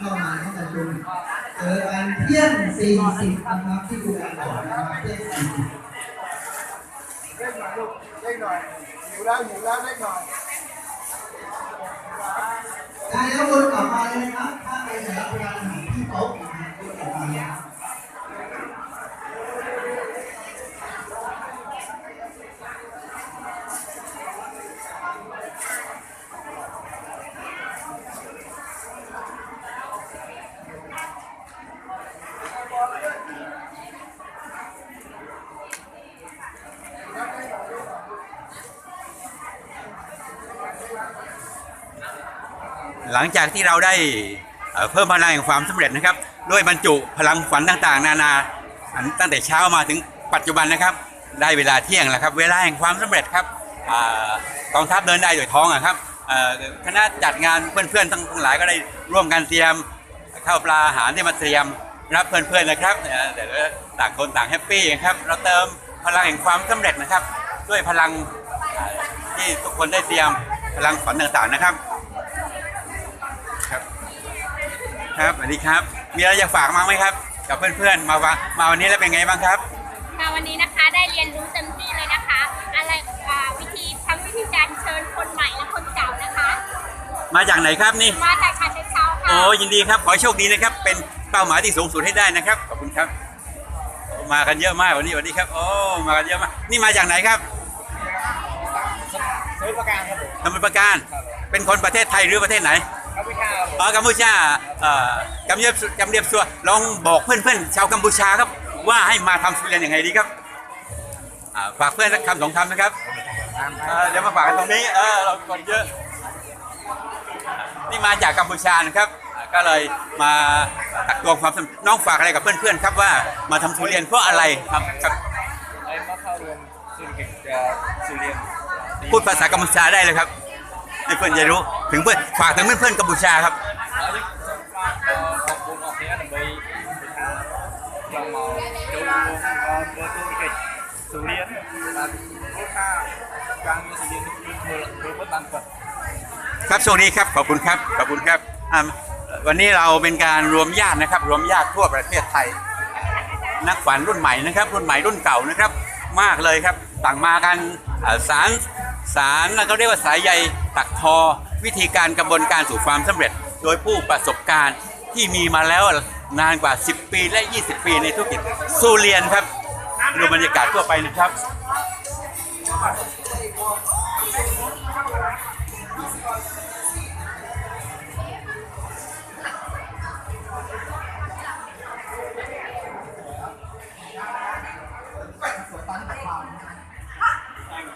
ข้ามาให้ประชุมเจอกันเที่ยงสี่สิบนะครับที่คุณอาบอกนะครับเที่ยงสี่สิบเล่นหน่อยลูกเล่นหน่อยหิวแล้วหิวแล้วเล่นหน่อยได้แล้ววนกลับมาเลยนะครับถ้าไปไหนเวลาอาหารที่โต๊ะนะครับวนกลับมาเลยครับ หลังจากที่เราได้เพิ่มพลังแห่งความสำเร็จนะครับ ด้วยบรรจุพลังฝันต่างๆ นานาตั้งแต่เช้ามาถึงปัจจุบันนะครับ ได้เวลาเที่ยงแล้วครับ เวลาแห่งความสำเร็จครับกองทัพเดินได้โดยท้องอะครับคณะจัดงานเพื่อนๆทั้งหลายก็ได้ร่วมกันเตรียมข้าวปลาอาหารที่มาเตรียมรับเพื่อนๆนะครับแต่ละต่างคนต่างแฮปปี้ครับ เราเติมพลังแห่งความสำเร็จนะครับ ด้วยพลังที่ทุกคนได้เตรียมพลังฝันต่างๆนะครับ ครับสวัสดีครับ มีอะไรอยากฝากมั้างไหมครับ กับเพื่อนๆ มาว่ามาวันนี้แล้วเป็นไงบ้างครับ ค่ะวันนี้นะคะได้เรียนรู้เต็มที่เลยนะคะ อะไรอ่าวิธีทั้งวิธีการเชิญคนใหม่และคนเก่านะคะ มาจากไหนครับนี่ มาจากชาเชิงเทราค่ะ โอ้ยินดีครับขอให้โชคดีนะครับ เป็นเป้าหมายที่สูงสุดให้ได้นะครับ ขอบคุณครับโอ้มากันเยอะมากวันนี้สวัสดีครับ โอ้ มากันเยอะมาก นี่มาจากไหนครับสมุทรปราการครับผมสมุทรปราการ เป็นคนประเทศไทยหรือประเทศไหนครับพี่ข้าว อ๋อกัมพูชาเอ่อกำเนียบกำเนียบสัวลองบอกเพื่อนๆชาวกัมพูชาครับ ว่าให้มาทำสุเรียนยังไงดีครับอ่าฝากเพื่อนสักคำสองคำนะครับเอ่อเดี๋ยวมาฝากกันตรงนี้เออเราคนเยอะ นี่มาจากกัมพูชานะครับอ่าก็เลยมาตักตวงความสำน้องฝากอะไรกับเพื่อนๆครับว่ามาทำทุเรียนเพราะอะไรครับครับ ไอ้มาเข้าเรียนสุริกิจสุเรียนพูดภาษากัมพูชาได้เลยครับให้เพื่อนจะรู้ถึงเพื่อนฝากถึงเพื่อนๆกัมพูชาครับ องเมาจูงเบอร์สุริกิจสุเรียนครับลูกค้ากางสุเรียนเบอร์เบอร์เบอตันปัดครับช่วงนี้ครับขอบคุณครับขอบคุณครับวันนี้เราเป็นการรวมญาตินะครับ รวมญาติทั่วประเทศไทย นักฝันรุ่นใหม่นะครับ รุ่นใหม่รุ่นเก่านะครับ มากเลยครับ ต่างมากันสารสารแล้วก็เรียกว่าสายใยตักทอ วิธีการกระบวนการสู่ความสำเร็จ โดยผู้ประสบการณ์ที่มีมาแล้ว นานกว่า 10 ปีและ 20 ปีในธุรกิจสูเรียนครับดูบรรยากาศทั่วไปนะครับ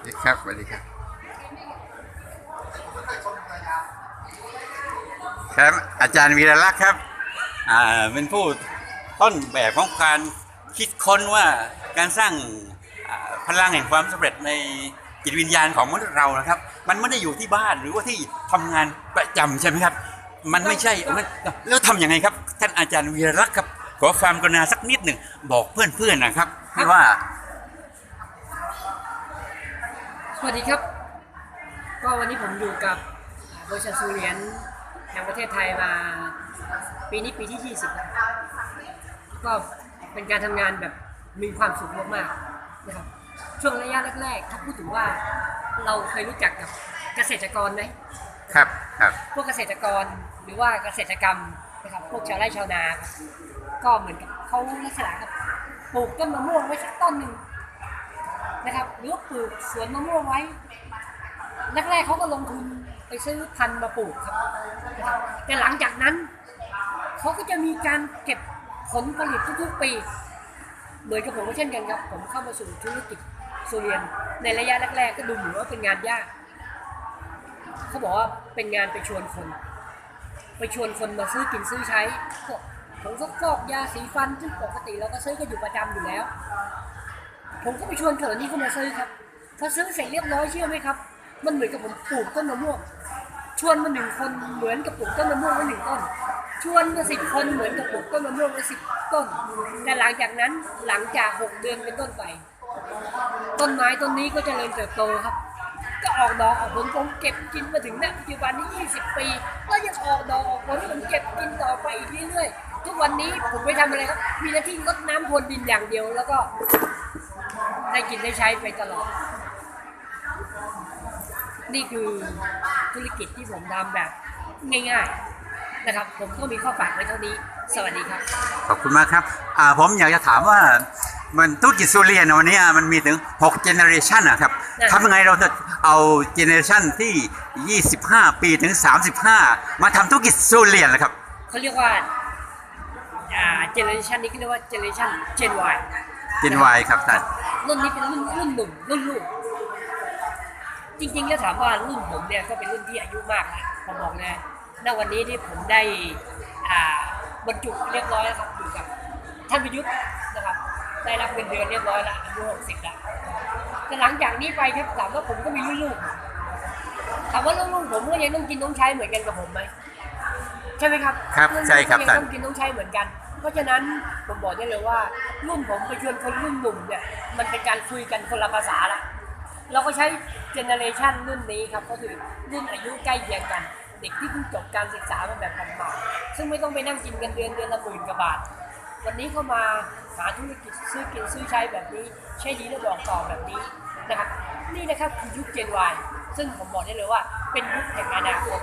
ดีครับสวัสดีครับ ครับ อาจารย์วีรลักษณ์ครับ อ่าเป็นผู้ต้นแบบของการคิดค้นว่าการสร้างพลังแห่งความสำเร็จในจิตวิญญาณของมนุษย์เรานะครับ มันไม่ได้อยู่ที่บ้านหรือว่าที่ทำงานประจำใช่ไหมครับ มันไม่ใช่แล้วทำยังไงครับ ท่านอาจารย์วีรลักษ์ครับ ขอความกรุณาสักนิดหนึ่งบอกเพื่อนๆนะครับที่ว่าสวัสดีครับ ก็วันนี้ผมอยู่กับบริษัทซูเรียน แห่งประเทศไทยมา ปีนี้ปีที่ 20แล้วก็เป็นการทำงานแบบมีความสุขมากๆนะครับช่วงระยะแรกๆ ถ้าพูดถึงว่าเราเคยรู้จักกับเกษตรกรไหม ครับครับพวกเกษตรกรหรือว่าเกษตรกรรมนะครับพวกชาวไร่ชาวนาครับก็เหมือนกับเขาลักษณะครับปลูกต้นมะม่วงไว้สักต้นหนึ่งนะครับหรือว่าปลูกสวนมะม่วงไว้แรกๆเขาก็ลงทุนไปซื้อพันธุ์มาปลูกครับนะครับ แต่หลังจากนั้นเขาก็จะมีการเก็บผลผลิตทุกๆปี เหมือนกับผมก็เช่นกันครับ ผมเข้ามาสู่ธุรกิจสุเรียน ในระยะแรกๆก็ดูเหมือนว่าเป็นงานยาก เขาบอกว่าเป็นงานไปชวนคน ไปชวนคนมาซื้อกินซื้อใช้พวกผงซักฟอกยาสีฟันซึ่งปกติเราก็ซื้อกันอยู่ประจำอยู่แล้ว ผมก็ไปชวนคนเหล่านี้เข้ามาซื้อครับพอซื้อเสร็จเรียบร้อยเชื่อไหมครับ มันเหมือนกับผมปลูกต้นมะม่วง ชวนมาหนึ่งคนเหมือนกับปลูกต้นมะม่วงไว้หนึ่งต้น ชวนมาสิบคนเหมือนกับปลูกต้นมะม่วงไว้สิบต้น แต่หลังจากนั้นหลังจากหกเดือนเป็นต้นไป ต้นไม้ต้นนี้ก็จเจริญเติบโตครับ ก็ออกดอกออกผลผมเก็บกินมาถึงณปัจจุบันนี้ 20 ปี ก็ยังออกดอกออกผลผมเก็บกินต่อไปอีกเรื่อยทุกวันนี้ผมไม่ทำอะไรครับ มีหน้าที่รดน้ำพรวนดินอย่างเดียวแล้วก็ได้กินได้ใช้ไปตลอด นี่คือ ธุรกิจที่ผมทำแบบง่ายๆนะครับ ผมก็มีข้อฝากไว้เท่านี้ สวัสดีครับ ขอบคุณมากครับอ่าผมอยากจะถามว่ามันธุรกิจสุเรียนวันนี้มันมีถึง6 generation นะครับอ่าทำยังไงเราจะเอา generation ที่ 25 ปีถึง 35 มาทำธุรกิจสุเรียนนะครับเขาเรียกว่าอ่าเจเนอเรชันนี้เขาเรียกว่าเจเนอเรชันเจน Y Gen Y ครับท่านรุ่นนี้เป็นรุ่นรุ่นหนุ่มรุ่นลูก จริงๆแล้วถามว่ารุ่นผมเนี่ยก็เป็นรุ่นที่อายุมากแล้วผมบอกเลยณวันนี้ที่ผมได้อ่าบรรจุเรียบร้อยแล้วครับอยู่กับท่านประยุทธ์นะครับ ได้รับเงินเดือนเรียบร้อยแล้วอายุหกสิบแล้วแต่หลังจากนี้ไปครับถามว่าผมก็มีลูกๆถามว่าลูกๆผมก็ยังต้องกินต้องใช้เหมือนกันกับผมไหมใช่ไหมครับครับใช่ครับยังท่านต้องกินต้องใช้เหมือนกัน เพราะฉะนั้นผมบอกได้เลยว่า รุ่นผมไปชวนคนรุ่นหนุ่มเนี่ยมันเป็นการคุยกันคนละภาษาละเราก็ใช้ เจเนอเรชันรุ่นนี้ครับก็คือรุ่นอายุใกล้เคียงกัน เด็กที่เพิ่งจบการศึกษามาแบบบาทซึ่งไม่ต้องไปนั่งกินกันเดือนเดือนละหมื่นกว่าบาท วันนี้เข้ามาหาธุรกิจซื้อกินซื้อใช้แบบนี้ ใช้ดีและบอกต่อแบบนี้นะครับนี่นะครับคือยุคเจนวายซึ่งผมบอกได้เลยว่าเป็นยุคแห่งอนาคต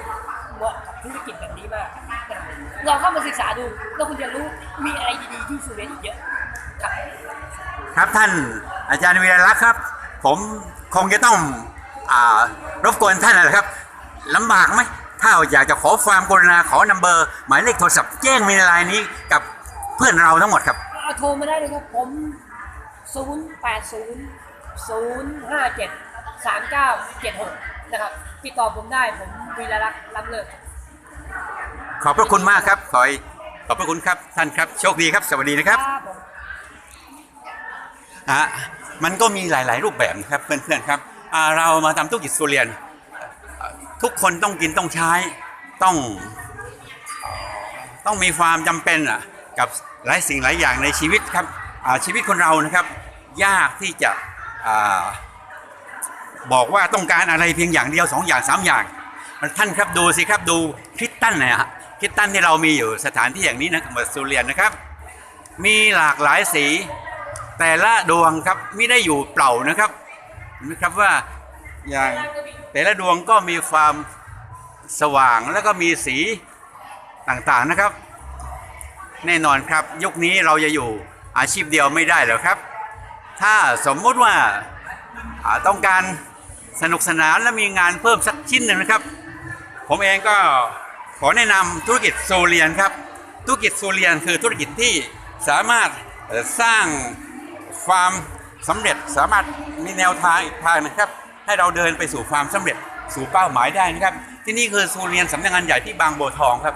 เหมาะกับธุรกิจแบบนี้มากนะครับลองเข้ามาศึกษาดูแล้วคุณจะรู้มีอะไรดีๆที่สุรินอีกเยอะครับครับท่านอาจารย์วีรลักษณ์ครับ ผมคงจะต้อง รบกวนท่านนะครับลำบากไหมถ้าอยากจะขอความกรุณาขอนัมเบอร์ หมายเลขโทรศัพท์แจ้งมีในไลน์นี้กับเพื่อนเราทั้งหมดครับ เอาโทรมาได้เลยครับผม 0 8 0 0 5 7 3 9 7 6 นะครับ ติดต่อผมได้ผมวีรรักษ์ล้ำเลิศครับขอบพระคุณมากครับ ขอให้ขอบพระคุณครับท่านครับ โชคดีครับ สวัสดีนะครับครับผม อะมันก็มีหลาย ๆ รูปแบบนะครับเพื่อนๆครับอ่า เรามาทำธุรกิจสุเรียน ทุกคนต้องกินต้องใช้ต้องต้องมีความจำเป็นอะกับหลายสิ่งหลายอย่างในชีวิตครับชีวิตคนเรานะครับ ยากที่จะอบอกว่าต้องการอะไรเพียงอย่างเดียวสองอย่างสามอย่างท่านครับดูสิครับดูคริสตันนี่ฮะคริสตันที่เรามีอยู่สถานที่อย่างนี้นะมือนสุเรียนนะครับ มีหลากหลายสี แต่ละดวงครับไม่ได้อยู่เปล่านะครับ นไหมครับว่าอย่างแต่ละดวงก็มีความสว่างแล้วก็มีสีต่างๆนะครับ แน่นอนครับยุคนี้เราจะอยู่อาชีพเดียวไม่ได้แล้วครับ ถ้าสมมุติว่าอ่าต้องการสนุกสนานและมีงานเพิ่มสักชิ้นหนึ่งนะครับ ผมเองก็ขอแนะนำธุรกิจโซเลียนครับ ธุรกิจโซเลียนคือธุรกิจที่สามารถเอ่อสร้างความ สำเร็จสามารถมีแนวทางอีกทางนะครับ ให้เราเดินไปสู่ความสำเร็จสู่เป้าหมายได้นะครับ ที่นี่คือโซเลียนสำนักงานใหญ่ที่บางบัวทองครับ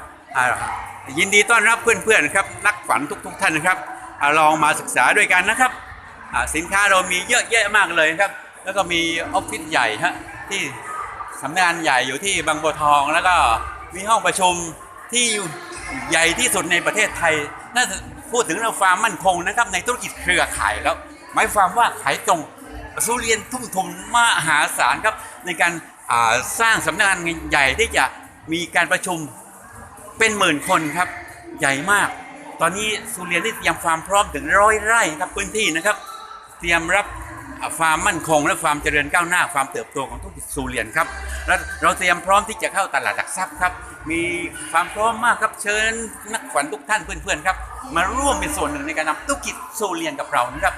ยินดีต้อนรับเพื่อนๆครับนักฝันทุก ๆ ท่านนะครับอลองมาศึกษาด้วยกันนะครับสินค้าเรามีเยอะแยะมากเลยครับ แล้วก็มีออฟฟิศใหญ่ฮะที่สำนักงานใหญ่อยู่ที่บางบัวทอง แล้วก็มีห้องประชุมที่ใหญ่ที่สุดในประเทศไทยน่าจะพูดถึงเรื่องความมั่นคงนะครับในธุรกิจเครือข่ายแล้ว หมายความว่าขายตรงสุเรียนทุ่มทุนมหาศาลครับ ในการาสร้างสำนักงานใหญ่ที่จะมีการประชุมเป็นหมื่นคนครับใหญ่มาก ตอนนี้สุเรียนได้เตรียมความพร้อมถึงร้อยไร่ครับพื้นที่นะครับ เตรียมรับความมั่นคงและความเจริญก้าวหน้าความเติบโตของธุรกิจซูเรียนครับและเราเตรียมพร้อมที่จะเข้าตลาดหลักทรัพย์ครับ มีความพร้อมมากครับเชิญนักฝันทุกท่านเพื่อนๆครับ มาร่วมเป็นส่วนหนึ่งในการนำธุรกิจซูเรียนกับเรานะครับ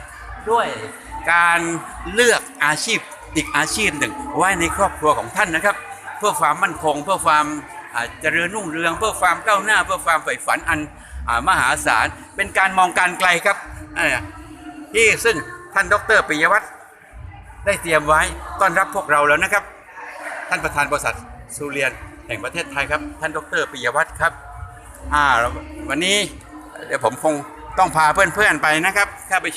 ด้วยการเลือกอาชีพอีกอาชีพหนึ่ง ไว้ในครอบครัวของท่านนะครับ เพื่อความมั่นคง เพื่อความเจริญรุ่งเรือง เพื่อความก้าวหน้า เพื่อความใฝ่ฝันอันอมหาศาล เป็นการมองการไกลครับที่ซึ่งท่านดรปิยวัฒน์ได้เตรียมไว้ต้อนรับพวกเราแล้วนะครับ ท่านประธานบริษัทสุเรียนแห่งประเทศไทยครับ ท่านดรปิยวัฒน์ครับวันนี้เดี๋ยวผมคงต้องพาเพื่อนๆไปนะครับเข้าไป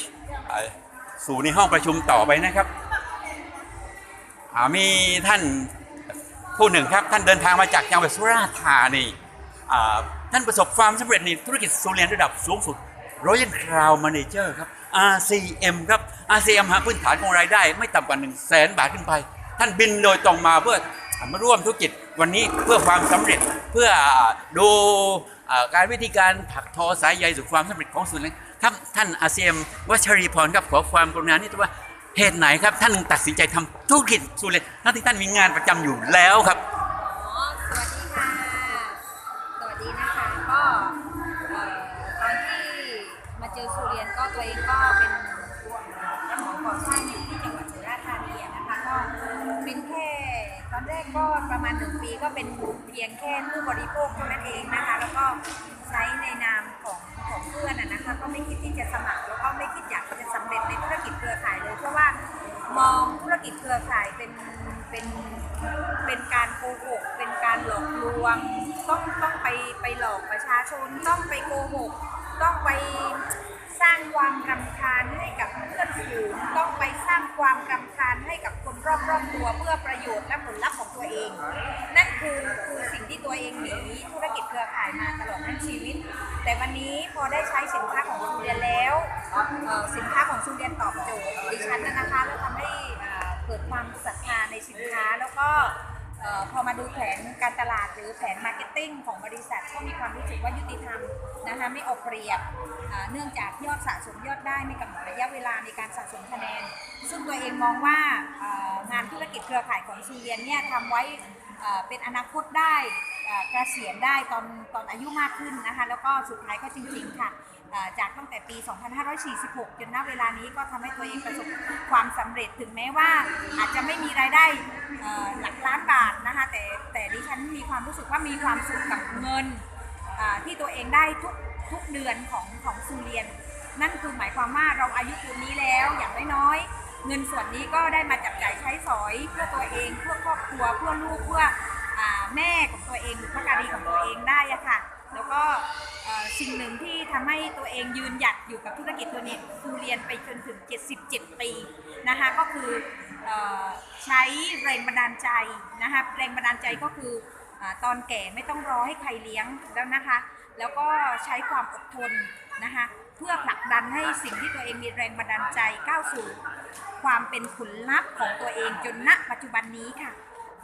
สู่ในห้องประชุมต่อไปนะครับมีท่านผู้หนึ่งครับท่านเดินทางมาจากจังหวัดสุราษฎร์ธานีอ่าท่านประสบความสำเร็จในธุรกิจสุเรียนระดับสูงสุด Royal Crown Manager ครับ RCM ครับ RCM หาพื้นฐานของรายได้ ไม่ต่ำกว่า 1 0 0 0 0แสนบาทขึ้นไป ท่านบินโดยตรงมาเพื่อมาร่วมธุรกิจวันนี้เพื่อความสำเร็จเพื่อดูการวิธีการถักทอสายใยสู่ความสำเร็จของสุรินทร ครับท่านอาเซียมวัชรีพรครับขอความกรุณานี่ว่าเหตุไหนครับ ท่านถึงตัดสินใจทำธุรกิจสุรินทร์ทั้งที่ท่านมีงานประจำอยู่แล้วครับอ๋อสวัสดีค่ะ สวัสดีนะคะ ก็ตอนที่มาเจอสุเรียนก็ตัวเองก็เป็นรับเหมาก่อสร้างอยู่ที่จังหวัดสุราษฎร์ธานีนะคะก็เป็นแค่ตอนแรกก็ประมาณหนึ่งปีก็เป็นเพียงแค่ผู้บริโภคเท่านั้นเองนะคะ แล้วก็ใช้ในนามของของเพื่อน องธุรกิจเครือข่ายเป็นเป็นเป็นการโกหก เป็นการหลอกลวง ต้องต้องไปไปหลอกประชาชน ต้องไปโกหก ต้องไปสร้างความรำคาญให้กับเพื่อนฝูงต้องไปสร้างความรำคาญให้กับคนรอบรอบตัวเพื่อประโยชน์และผลลัพธ์ของตัวเอง นั่นคือคือสิ่งที่ตัวเองหนีธุรกิจเครือข่ายมาตลอดทั้งชีวิต แต่วันนี้พอได้ใช้สินค้าของซูเรียนแล้วสินค้าของซูเรียนตอบโจทย์ดิฉันนะคะ พอมาดูแผนการตลาดหรือแผนมาร์เก็ตติ้งของบริษัทก็มีความรู้สึกว่ายุติธรรมนะคะไม่เอาเปรียบเนื่องจากยอดสะสมยอดได้ไม่กำหนดระยะเวลาในการสะสมคะแนน ซึ่งตัวเองมองว่างานธุรกิจเครือข่ายของซูเรียนเนี่ยทำไว้เป็นอนาคตได้เอ่อเกษียณได้ตอนตอนอายุมากขึ้นนะคะแล้วก็สุดท้ายก็จริง ๆ ค่ะ จากตั้งแต่ปี 2546 จนณเวลานี้ก็ทำให้ตัวเองประสบความสำเร็จถึงแม้ว่าอาจจะไม่มีรายได้หลักล้านบาทนะคะแต่แต่ดิฉันมีความรู้สึกว่ามีความสุขกับเงินที่ตัวเองได้ทุกทุกเดือนของของซูเรียน นั่นคือหมายความว่าเราอายุปูนนี้แล้วอย่างน้อยๆเงินส่วนนี้ก็ได้มาจับจ่ายใช้สอยเพื่อตัวเองเพื่อครอบครัวเพื่อลูกเพื่อแม่ของตัวเองหรือพการีของตัวเองได้อะค่ะ แล้วก็ สิ่งหนึ่งที่ทำให้ตัวเองยืนหยัดอยู่กับธุรกิจตัวนี้คือเรียนไปจนถึง 77 ปีนะคะก็คืออใช้แรงบันดาลใจนะคะแรงบันดาลใจก็คืออตอนแก่ไม่ต้องรอให้ใครเลี้ยงแล้วนะคะ แล้วก็ใช้ความอดทนนะคะเพื่อผลักดันให้สิ่งที่ตัวเองมีแรงบันดาลใจก้าวสู่ ความเป็นผลลัพธ์ของตัวเองจนณปัจจุบันนี้ค่ะ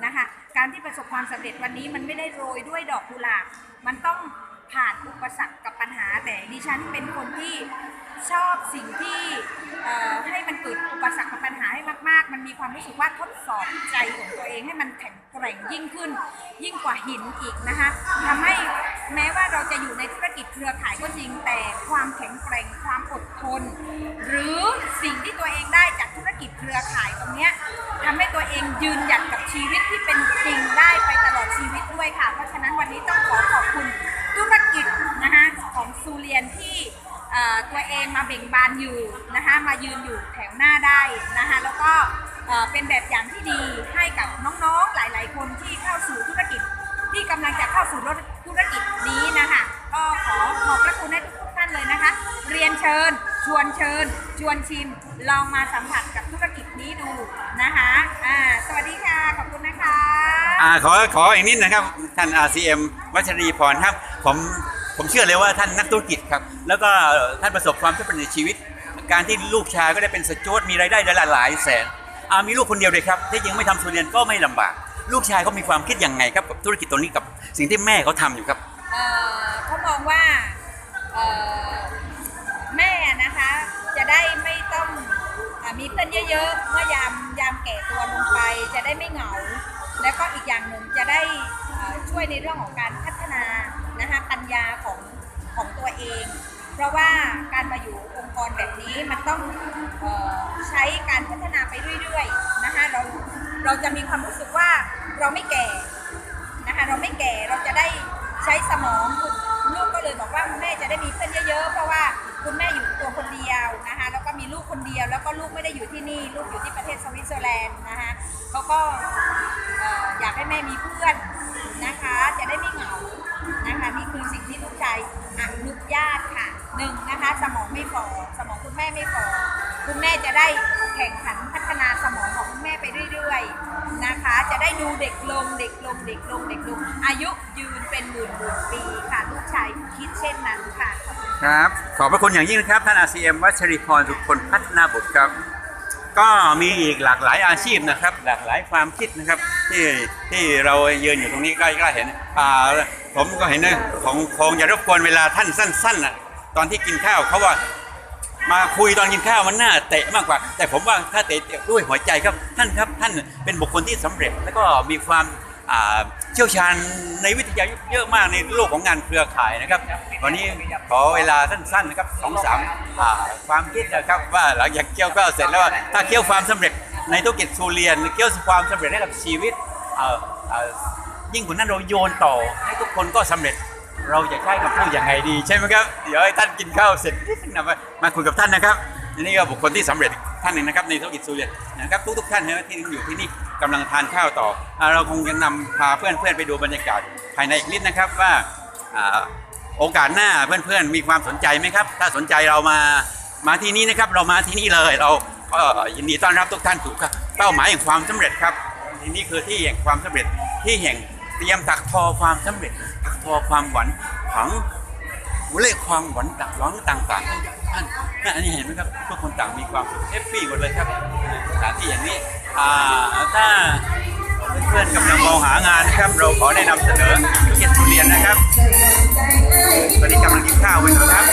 นะคะการที่ประสบความสำเร็จวันนี้มันไม่ได้โรยด้วยดอกกุหลาบมันต้อง ผ่านอุปสรรคกับปัญหา แต่ดิฉันเป็นคนที่ชอบสิ่งที่ให้มันเกิดอุปสรรคกับปัญหาให้มาก ๆ มันมีความรู้สึกว่าทดสอบใจของตัวเองให้มันแข็งแกร่งยิ่งขึ้น ยิ่งกว่าหินอีกนะคะทำให้แม้ว่าเราจะอยู่ในธุรกิจเครือข่ายก็จริงแต่ความแข็งแกร่งความอดทน หรือสิ่งที่ตัวเองได้จากธุรกิจเครือข่ายตรงเนี้ยทำให้ตัวเองยืนหยัดกับชีวิตที่เป็นจริงได้ไปตลอดชีวิตด้วยค่ะ เพราะฉะนั้นวันนี้ต้องขอขอบคุณ ธุรกิจนะคะของซูเรียนที่ตัวเองมาเบ่งบานอยู่นะคะมายืนอยู่แถวหน้าได้นะคะแล้วก็เป็นแบบอย่างที่ดีให้กับน้องๆหลายๆ คนที่เข้าสู่ธุรกิจที่กำลังจะเข้าสู่ธุรกิจนี้นะคะก็ขอขอบพระคุณให้ทุกท่านเลยนะคะ เรียนเชิญ ชวนเชิญ ชวนชิม ลองมาสัมผัสกับธุรกิจนี้ดูนะคะอ่าสวัสดีค่ะ ขอบคุณนะคะอ่าขอขออีกนิดนะครับ ท่าน RCM วัชรีพรครับ ผมผมเชื่อเลยว่าท่านนักธุรกิจครับ แล้วก็ท่านประสบความสำเร็จในชีวิต การที่ลูกชายก็ได้เป็นสจวตมีรายได้หลายหลายแสนอามีลูกคนเดียวเลยครับที่ยังไม่ทำสุเรียนก็ไม่ลำบาก ลูกชายเขามีความคิดยังไงครับกับธุรกิจตัวนี้กับสิ่งที่แม่เขาทำอยู่ครับเขามองว่าแม่นะคะจะได้ไม่ต้องอมีเพื่อนเยอะๆเมื่อยามยามแก่ตัวลงไปจะได้ไม่เหงา แล้วก็อีกอย่างหนึ่งจะได้ช่วยในเรื่องของการพัฒนา นะคะปัญญาของของตัวเอง เพราะว่าการมาอยู่องค์กรแบบนี้มันต้องออใช้การพัฒนาไปเรื่อยๆนะคะเราเราจะมีความรู้สึกว่าเราไม่แก่นะคะเราไม่แก่เราจะได้ใช้สมองลูกก็เลยบอกว่าคุณแม่จะได้มีเพื่อนเยอะๆ เพราะว่าคุณแม่อยู่ตัวคนเดียวนะคะแล้วก็มีลูกคนเดียว แล้วก็ลูกไม่ได้อยู่ที่นี่ ลูกอยู่ที่ประเทศสวิตเซอร์แลนด์นะคะเขาก็เอ่ออยากให้แม่มีเพื่อนนะคะ จะได้ไม่เหงา นะคะนี่คือสิ่งที่ลูกชายอนุญาตค่ะหนึ่งนะคะสมองไม่ฝ่อสมองคุณแม่ไม่ฝ่อคุณแม่จะได้แข่งขันพัฒนาสมองของคุณแม่ไปเรื่อยๆนะคะ จะได้ดูเด็กลงเด็กลงเด็กลงเด็กลงอายุยืนเป็นหมื่นหมื่นปีค่ะลูกชายคิดเช่นนั้นค่ะครับขอบพระคุณอย่างยิ่งนะครับท่าน RCM วัชรีพรสุคนพัฒนาบุตรครับ ก็มีอีกหลากหลายอาชีพนะครับ หลากหลายความคิดนะครับ ที่ที่เรายืนอยู่ตรงนี้ใกล้ๆเห็นอ่าผมก็เห็นนะของคงจะรบกวนเวลาท่านสั้นๆน่ะตอนที่กินข้าวเขาว่ามาคุยตอนกินข้าวมันน่าเตะมากกว่า แต่ผมว่าถ้าเตะด้วยหัวใจครับท่านครับ ท่านเป็นบุคคลที่สำเร็จ แล้วก็มีความเชี่ยวชาญในวิทยายุทธเยอะมากในโลกของงานเครือข่ายนะครับ วันนี้ขอเวลาสั้นๆนะครับสองสามความคิดนะครับว่าหลังจากเกี่ยวข้าวเสร็จแล้วถ้าเกี่ยวความสำเร็จ ในธุรกิจสุเรียนเกี่ยวความสำเร็จให้กับชีวิตยิ่งกว่านั้นเราโยนต่อให้ทุกคนก็สำเร็จเราจะใช้คำพูดยังไงดี ใช่ไหมครับ เดี๋ยวให้ท่านกินข้าวเสร็จนะมามาคุยกับท่านนะครับนี่ก็บุคคลที่สำเร็จท่านหนึ่งนะครับในธุรกิจซูเรียนนะครับทุกๆท่านนะที่อยู่ที่นี่กำลังทานข้าวต่ออเราคงจะนำพาเพื่อนๆไปดูบรรยากาศภายในอีกนิดนะครับว่าอโอกาสหน้าเพื่อนๆมีความสนใจไหมครับ ถ้าสนใจเรามามาที่นี่นะครับเรามาที่นี่เลยเรา ยินดีต้อนรับทุกท่านถูกครับเป้าหมายแห่งความสำเร็จครับที่นี่คือที่แห่งความสำเร็จที่แห่งเตรียมตักทอความสำเร็จตักทอความหวังฝังเลขความหวังต่างร้องต่างๆท่านท่านอันนี้เห็นไหมครับทุกคนต่างมีความสุขแฮปปี้หมดเลยครับสถานที่อย่างนี้ถ้าเพื่อนๆกำลังมองหางานนะครับ เราขอแนะนำเสนอธุรกิเรียนนะครับตอนนี้กำลังกินข้าวอยู่นะครับ